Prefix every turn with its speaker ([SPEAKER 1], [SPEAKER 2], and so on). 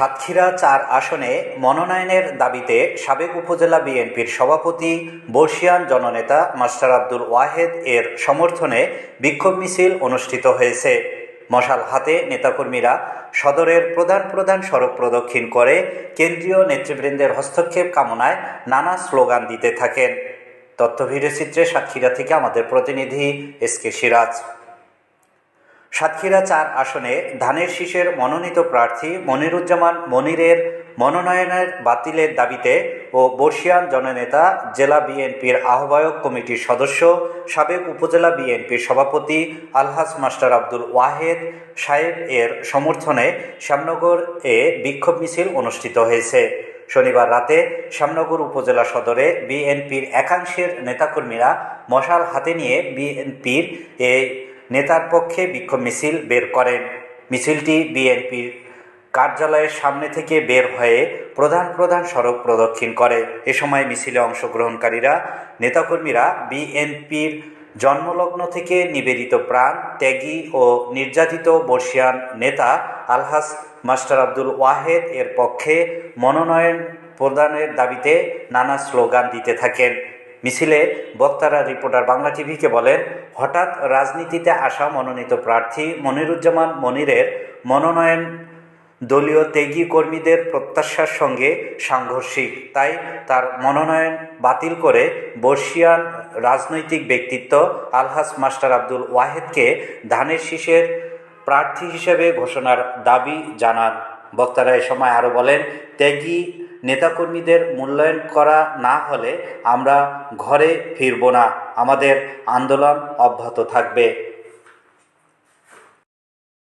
[SPEAKER 1] সাতক্ষীরা চার আসনে মনোনয়নের দাবিতে সাবেক উপজেলা বিএনপির সভাপতি, বর্ষিয়ান জননেতা মাস্টার আব্দুল ওয়াহেদ এর সমর্থনে বিক্ষোভ মিছিল অনুষ্ঠিত হয়েছে। মশাল হাতে নেতাকর্মীরা সদরের প্রধান প্রধান সড়ক প্রদক্ষিণ করে কেন্দ্রীয় নেতৃবৃন্দের হস্তক্ষেপ কামনায় নানা স্লোগান দিতে থাকেন। তথ্য ভিডিওচিত্রে সাতক্ষীরা থেকে আমাদের প্রতিনিধি এস কে সিরাজ। সাতক্ষীরা চার আসনে ধানের শীষের মনোনীত প্রার্থী মনিরুজ্জামান মনিরের মনোনয়নের বাতিলের দাবিতে ও বর্ষিয়ান জননেতা জেলা বিএনপির আহ্বায়ক কমিটির সদস্য, সাবেক উপজেলা বিএনপির সভাপতি আলহাজ মাস্টার আব্দুল ওয়াহেদ সাহেব এর সমর্থনে শ্যামনগর এ বিক্ষোভ মিছিল অনুষ্ঠিত হয়েছে। শনিবার রাতে শ্যামনগর উপজেলা সদরে বিএনপির একাংশের নেতাকর্মীরা মশাল হাতে নিয়ে বিএনপির এই নেতার পক্ষে বিক্ষোভ মিছিল বের করেন। মিছিলটি বিএনপির কার্যালয়ের সামনে থেকে বের হয়ে প্রধান প্রধান সড়ক প্রদক্ষিণ করে। এ সময় মিছিলে অংশগ্রহণকারীরা, নেতাকর্মীরা বিএনপির জন্মলগ্ন থেকে নিবেদিত প্রাণ, ত্যাগী ও নির্যাতিত বর্ষিয়ান নেতা আলহাস মাস্টার আব্দুল ওয়াহেদ এর পক্ষে মনোনয়ন প্রদানের দাবিতে নানা স্লোগান দিতে থাকেন। মিছিলে বক্তারা রিপোর্টার বাংলা টিভিকে বলেন, হঠাৎ রাজনীতিতে আসা মনোনীত প্রার্থী মনিরুজ্জামান মনিরের মনোনয়ন দলীয় ত্যাগী কর্মীদের প্রত্যাশার সঙ্গে সাংঘর্ষিক। তাই তার মনোনয়ন বাতিল করে বর্ষিয়ান রাজনৈতিক ব্যক্তিত্ব আলহাস মাস্টার আব্দুল ওয়াহেদকে ধানের শীষের প্রার্থী হিসেবে ঘোষণার দাবি জানান। বক্তারা এ সময় আরও বলেন, ত্যাগী নেতাকর্মীদের মূল্যায়ন করা না হলে আমরা ঘরে ফিরব না। আমাদের আন্দোলন অব্যাহত থাকবে।